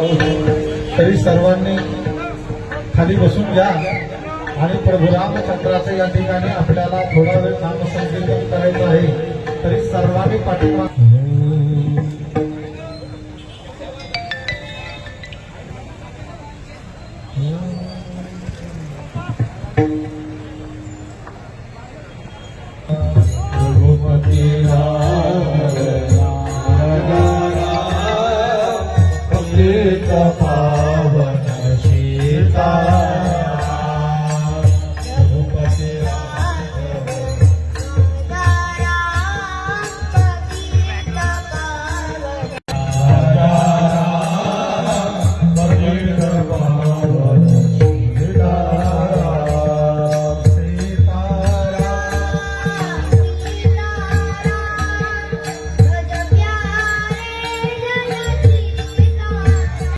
तरी सर्वांनी खाली बसून घ्या. आणि प्रभू रामचंद्राचं या ठिकाणी आपल्याला थोडा वेळ नामसंकीर्तन करायचं आहे. तरी सर्वांनी पाठिंबा रघुपती पावन सीता